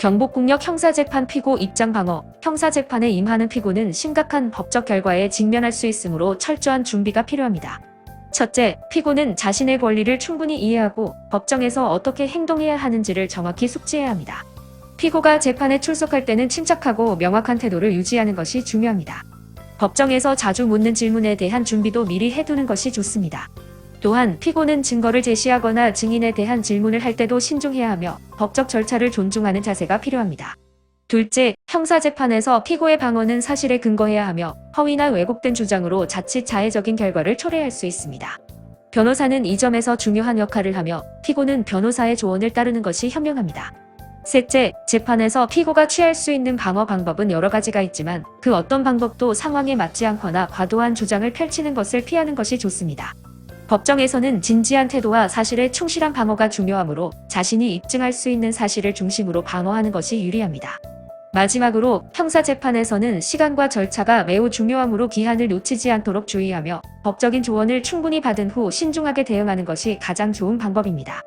경복궁역 형사재판 피고 입장 방어, 형사재판에 임하는 피고는 심각한 법적 결과에 직면할 수 있으므로 철저한 준비가 필요합니다. 첫째, 피고는 자신의 권리를 충분히 이해하고 법정에서 어떻게 행동해야 하는지를 정확히 숙지해야 합니다. 피고가 재판에 출석할 때는 침착하고 명확한 태도를 유지하는 것이 중요합니다. 법정에서 자주 묻는 질문에 대한 준비도 미리 해두는 것이 좋습니다. 또한 피고는 증거를 제시하거나 증인에 대한 질문을 할 때도 신중해야 하며 법적 절차를 존중하는 자세가 필요합니다. 둘째, 형사재판에서 피고의 방어는 사실에 근거해야 하며 허위나 왜곡된 주장으로 자칫 자해적인 결과를 초래할 수 있습니다. 변호사는 이 점에서 중요한 역할을 하며 피고는 변호사의 조언을 따르는 것이 현명합니다. 셋째, 재판에서 피고가 취할 수 있는 방어 방법은 여러 가지가 있지만 그 어떤 방법도 상황에 맞지 않거나 과도한 주장을 펼치는 것을 피하는 것이 좋습니다. 법정에서는 진지한 태도와 사실에 충실한 방어가 중요하므로 자신이 입증할 수 있는 사실을 중심으로 방어하는 것이 유리합니다. 마지막으로 형사 재판에서는 시간과 절차가 매우 중요하므로 기한을 놓치지 않도록 주의하며 법적인 조언을 충분히 받은 후 신중하게 대응하는 것이 가장 좋은 방법입니다.